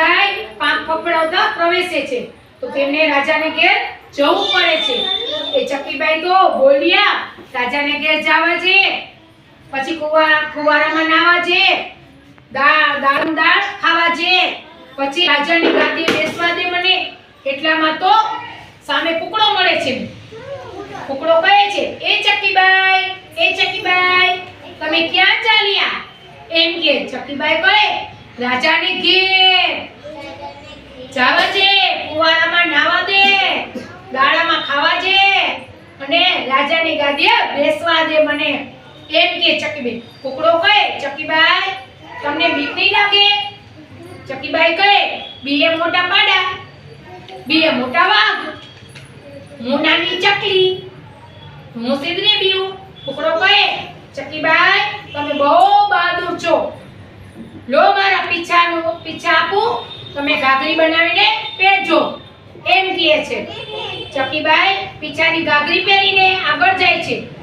ચકીબાઈ પાંખ ફફડાવતા પ્રવેશે છે. તો તેમને રાજાને ઘેર જવું પડે છે. એ ચકીબાઈ તો બોલ્યા, રાજાને ઘેર જવા છે પછી કુવા, કુવારામાં નાવા છે દાળ દાળ દાળ ખાવા છે પછી રાજાની ગાદી બેસવા દે મને. એટલામાં તો સામે કુકડો મળે છે. કુકડો કહે છે, એ ચકીબાઈ એ ચકીબાઈ તમે ક્યાં ચાલ્યા? એમ કે ચકીબાઈ કહે, રાજાને ઘેર જાવા છે કુવારામાં નાવા દે ગાડામાં ખાવા દે અને રાજાની ગાદીએ બેસવા દે મને. એમ કે ચકીબાઈ કુકડો કહે, ચકીબાઈ, તમને બીક નહીં લાગે? ચકીબાઈ કહે, બીએ મોટા પાડા. બીએ મોટા વાઘ. હું નાની ચકલી. હું સીધને બીયું કુકડો કહે, ચકીબાઈ, તમે બહુ બહાદુર છો. લો મારા પીછાનો, પીછા આપું. તમે ગાગરી બનાવીને પહેરજો. એમ કહે છે. ચકીબાઈ પિચારી ગાગરી પહેરીને આગળ જાય છે.